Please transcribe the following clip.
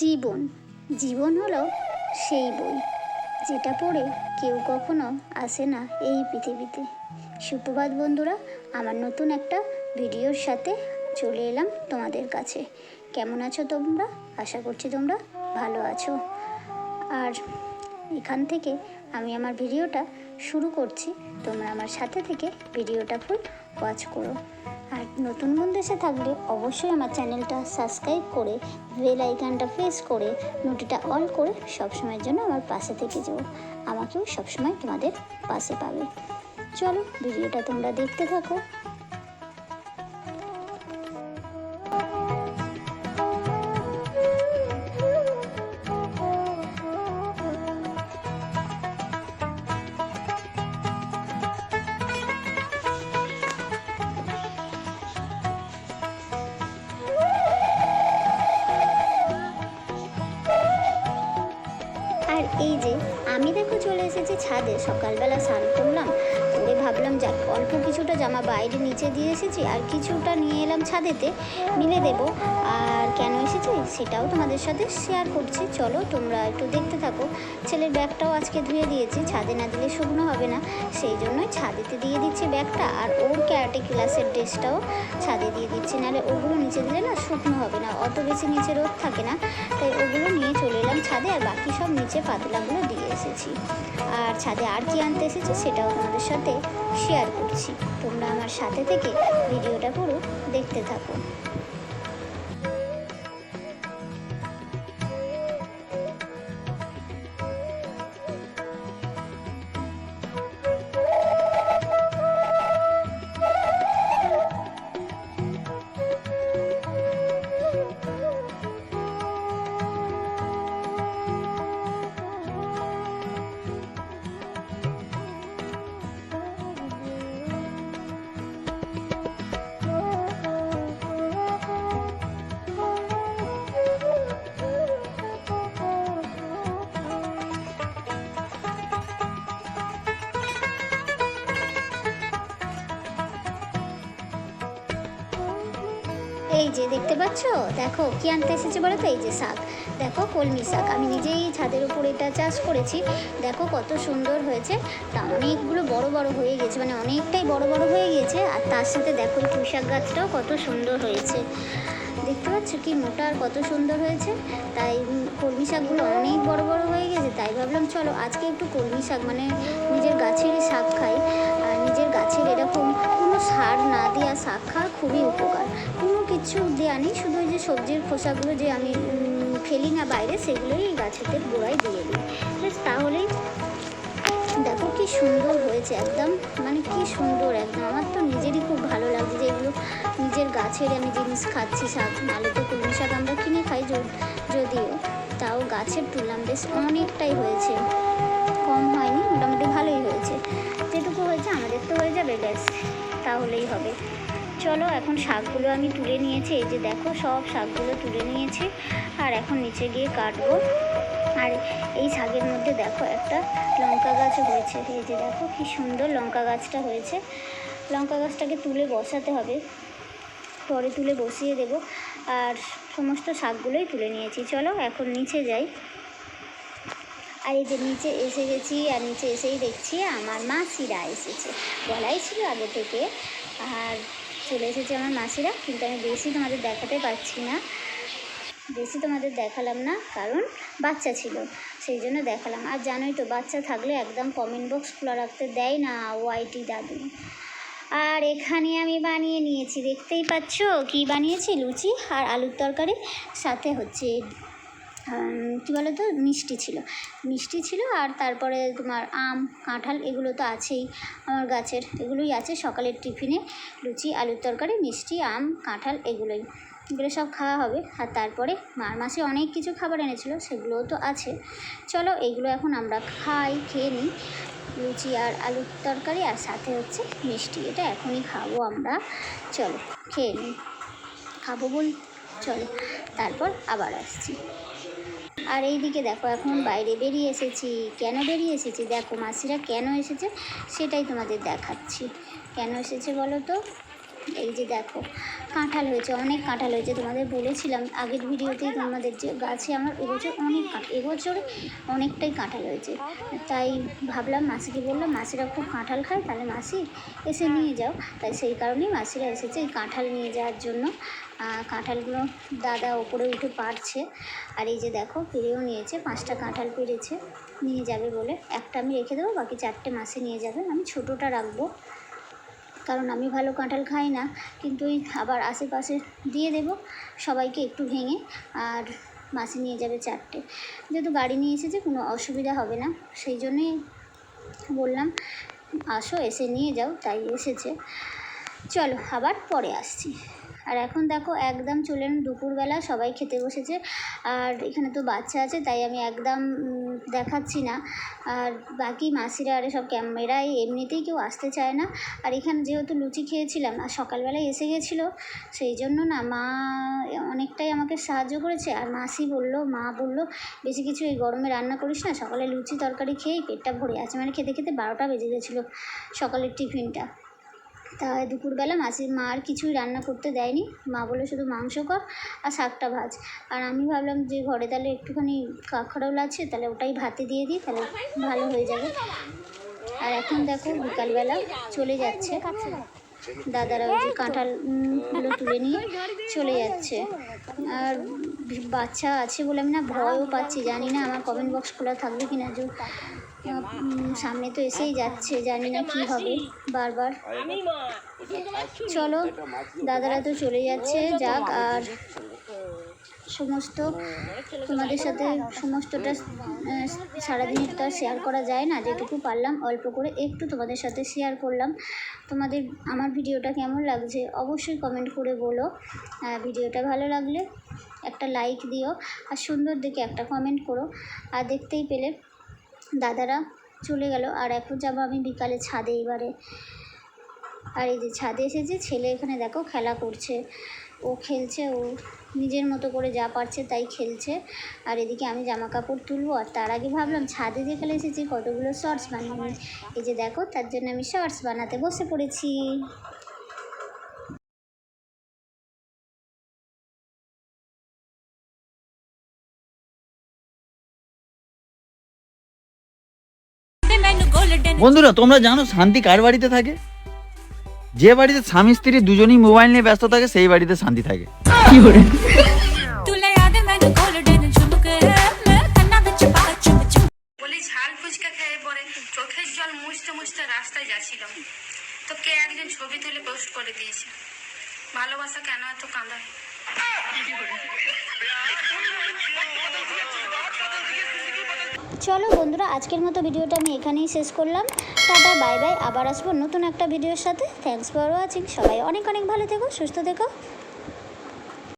জীবন। জীবন হলো সেই বই, যেটা পড়ে কেউ কখনো আসে না এই পৃথিবীতে। সুপ্রভাত বন্ধুরা, আমার নতুন একটা ভিডিওর সাথে চলে এলাম তোমাদের কাছে। কেমন আছো তোমরা? আশা করছি তোমরা ভালো আছো। আর এখান থেকে আমি আমার ভিডিওটা শুরু করছি। তোমরা আমার সাথে থেকে ভিডিওটা ফুল ওয়াচ করো। আর নতুন বন্ধু এসে থাকলে অবশ্যই আমার চ্যানেলটা সাবস্ক্রাইব করে বেল আইকনটা প্রেস করে নোটিটা অল করে সবসময়ের জন্য আমার পাশে থেকে যাও। আমাকেও সবসময় তোমাদের পাশে পাবে। চলো, ভিডিওটা তোমরা দেখতে থাকো। আর এই যে আমি দেখো চলে এসেছি ছাদে। সকালবেলা স্নান করলাম করে ভাবলাম, যাক, অল্প কিছুটা জামা বাইরে নিচে দিয়ে এসেছি, আর কিছুটা নিয়ে এলাম ছাদেতে, মিলে দেব। আর কেন এসেছি সেটাও তোমাদের সাথে শেয়ার করছি। চলো, তোমরা একটু দেখতে থাকো। ছেলের ব্যাগটাও আজকে ধুয়ে দিয়েছি, ছাদে না দিলে শুকনো হবে না। সেই জন্যই ছাদেতে দিয়ে দিচ্ছি ব্যাগটা, আর ওর ক্যারাটে ক্লাসের ড্রেসটাও ছাদে দিয়ে দিচ্ছি। নাহলে ওগুলো নিচে দিলে না শুকনো হবে না, অত বেশি নিচে রোদ থাকে না। তাই ওগুলো নিয়ে চলে এলাম ছাদে, আর বাকি সব নিচে পাতলাগুলো দিয়ে এসেছি। আর ছাদে আর কি আনতে এসেছি সেটাও তোমাদের সাথে শেয়ার করছি। তোমরা আমার সাথে থেকে ভিডিওটা পুরো দেখতে থাকো। যে দেখতে পাচ্ছ, দেখো কি আনতে এসেছে বলো তো? এই যে শাক। দেখো, কলমি শাক। আমি নিজেই ছাদের উপর এটা চাষ করেছি। দেখো কত সুন্দর হয়েছে। তা অনেকগুলো বড় বড় হয়ে গেছে মানে অনেকটাই বড় বড় হয়ে গেছে। আর তার সাথে দেখো এই পুঁই শাক গাছটাও কত সুন্দর হয়েছে। দেখতে পাচ্ছ কি মোটা আর কত সুন্দর হয়েছে? তাই কলমি শাকগুলো অনেক বড় বড় হয়ে গেছে। তাই ভাবলাম, চলো আজকে একটু কলমি শাক মানে নিজের গাছেরই শাক খাই। নিজের গাছের এরকম কোনো সার না দেওয়া শাক খাওয়া খুবই উপকার। কোনো কিছু দেওয়া নেই, শুধু ওই যে সবজির খোসাগুলো যে আমি ফেলি না বাইরে, সেগুলোই গাছেতে গোড়ায় দিয়ে দিই। তাহলেই দেখো কি সুন্দর হয়েছে, একদম মানে কি সুন্দর একদম। আমার তো নিজেরই খুব ভালো লাগছে যে এগুলো নিজের গাছের আমি জিনিস খাচ্ছি, শাক নালে তো কলমি শাক আমরা কিনে খাই যদিও তাও গাছের তুললাম বেশ অনেকটাই হয়েছে। কম হয়নি, মোটামুটি তাহলেই হবে। চলো, এখন শাকগুলো আমি তুলে নিয়েছি। এই যে দেখো, সব শাকগুলো তুলে নিয়েছি। আর এখন নিচে গিয়ে কাটবো। আর এই শাকের মধ্যে দেখো, একটা লঙ্কা গাছও হয়েছে। এই যে দেখো, কি সুন্দর লঙ্কা গাছটা হয়েছে। লঙ্কা গাছটাকে তুলে বসাতে হবে। পরে তুলে বসিয়ে দেব। আর সমস্ত শাকগুলোই তুলে নিয়েছি। চলো, এখন নিচে যাই। আর এই যে নিচে এসে গেছি, আর নিচে এসেই দেখছি আমার মাসিরা এসেছে। বলাই ছিল আগে থেকে। আর চলে এসেছে আমার মাসিরা কিন্তু আমি বেশি তোমাদের দেখাতে পারছি না। বেশি তোমাদের দেখালাম না, কারণ বাচ্চা ছিল, সেই জন্য দেখালাম। আর জানোই তো, বাচ্চা থাকলে একদম কমেন্ট বক্স খোলা রাখতে দেয় না, ওয়াইটি দাদু। আর এখানে আমি বানিয়ে নিয়েছি, দেখতেই পাচ্ছ? কি বানিয়েছি? লুচি আর আলুর তরকারি, সাথে হচ্ছে কী বলো তো মিষ্টি ছিল। মিষ্টি ছিল আর তারপরে তোমার আম, কাঁঠাল এগুলো তো আছেই আমার গাছের। এগুলোই আছে সকালের টিফিনে। লুচি, আলুর তরকারি, মিষ্টি, আম, কাঁঠাল এগুলোই। এগুলো সব খাওয়া হবে। আর তারপরে মার মাসে অনেক কিছু খাবার এনেছিল, সেগুলোও তো আছে। চলো এগুলো এখন আমরা খাই, খেয়ে নিই। লুচি আর আলুর তরকারি আর সাথে হচ্ছে মিষ্টি। এটা এখনই খাব আমরা। চলো, খেয়ে নিই। খাব বল। চলো, তারপর আবার আসছি। আর এই দিকে দেখো, এখন বাইরে বেরিয়ে এসেছি। কেন বেরিয়ে এসেছি? দেখো, মাসিরা কেন এসেছে সেটাই তোমাদের দেখাচ্ছি। কেন এসেছে বলো তো? এই যে দেখো, কাঁঠাল হয়েছে, অনেক কাঁঠাল হয়েছে। তোমাদের বলেছিলাম আগের ভিডিওতেই তোমাদের যে গাছে আমার এবছর অনেক এবছর অনেকটাই কাঁঠাল হয়েছে। তাই ভাবলাম, মাসিকে বললাম, মাসিরা খুব কাঁঠাল খায়, তাহলে মাসি এসে নিয়ে যাও। তাই সেই কারণেই মাসিরা এসেছে এই কাঁঠাল নিয়ে যাওয়ার জন্য। কাঁঠালগুলো দাদা ওপরে উঠে পারছে আর এই যে দেখো পেরেও নিয়েছে, পাঁচটা কাঁঠাল পেরেছে, নিয়ে যাবে বলে। একটা আমি রেখে দেবো, বাকি চারটে মাসে নিয়ে যাবে। আমি ছোটোটা রাখব, কারণ আমি ভালো কাঁঠাল খাই না। কিন্তু ওই আবার আশেপাশে দিয়ে দেব, সবাইকে একটু ভেঙে, আর মাসে নিয়ে যাবে চারটে। যেহেতু গাড়ি নিয়ে এসেছে, কোনো অসুবিধা হবে না। সেই জন্যই বললাম, আসো, এসে নিয়ে যাও, তাই এসেছে। চলো, আবার পরে আসছি। আর এখন দেখো একদম চলে দুপুরবেলা, সবাই খেতে বসেছে। আর এখানে তো বাচ্চা আছে, তাই আমি একদম দেখাচ্ছি না। আর বাকি মাসিরা আরে সব ক্যামেরায় এমনিতেই কেউ আসতে চায় না। আর এখানে যেহেতু লুচি খেয়েছিলাম, আর সকালবেলায় এসে গেছিল, সেই জন্য না মা অনেকটাই আমাকে সাহায্য করেছে। আর মাসি বলল, মা বলল, বেশি কিছু এই গরমে রান্না করিস না, সকালে লুচি তরকারি খেয়েই পেটটা ভরে আছে। মানে খেতে খেতে বারোটা বেজে গেছিল সকালের টিফিনটা। তাই দুপুরবেলা মাসির মা আর কিছুই রান্না করতে দেয়নি। মা বলে শুধু মাংস কর আর শাকটা ভাজ। আর আমি ভাবলাম যে ঘরে তাহলে একটুখানি কাঁকরোল আছে তাহলে ওটাই ভাতে দিয়ে দিই তাহলে ভালো হয়ে যাবে। আর এখন দেখো বিকালবেলা চলে যাচ্ছে। দাদারা ওই যে কাঁঠাল উম, তুলে নিয়ে চলে যাচ্ছে। আর বাচ্চা আছে বলে আমি না ভয়ও পাচ্ছি জানি না আমার কমেন্ট বক্স খোলা থাকবে কি না সামনে তো এসেই যাচ্ছে, জানি না কি হবে বারবার। চলো, দাদারা তো চলে যাচ্ছে, যাক, আর সমস্ত, তোমাদের সাথে সমস্তটা সারাদিনের তো আর শেয়ার করা যায় না, যেটুকু পারলাম, অল্প করে একটু তোমাদের সাথে শেয়ার করলাম। তোমাদের, আমার ভিডিওটা কেমন লাগছে অবশ্যই কমেন্ট করে বলো। ভিডিওটা ভালো লাগলে একটা লাইক দিও, আর সুন্দর দেখে একটা কমেন্ট করো, আর দেখতেই পেলে দাদারা চলে গেল। আর এখন যাব আমি বিকালে ছাদে এবারে। আর এই যে ছাদে এসেছে, ছেলে এখানে দেখো খেলা করছে। ও খেলছে, ও নিজের মতো করে যা পারছে তাই খেলছে। আর এদিকে আমি জামা কাপড় তুলবো। আর তার আগে ভাবলাম ছাদে যে যেখানে এসেছি, কতগুলো শর্টস নিই। এই যে দেখো, তার জন্য আমি শর্টস বানাতে বসে পড়েছি। বন্ধুরা তোমরা জানো শান্তি কার বাড়িতে থাকে? যে বাড়িতে স্বামী স্ত্রী দুজনেই মোবাইল নিয়ে ব্যস্ত থাকে সেই বাড়িতে শান্তি থাকে। মুছতে ছবি তুলে পোস্ট করে দিয়েছে। ভালোবাসা কেন এত কাঁদায়? চলো বন্ধুরা, আজকের মতো ভিডিওটা আমি এখানেই শেষ করলাম। টাটা, বাই বাই। আবার আসব নতুন একটা ভিডিওর সাথে। থ্যাংকস ফর ওয়াচিং সবাই অনেক অনেক ভালো থেকো, সুস্থ থেকো।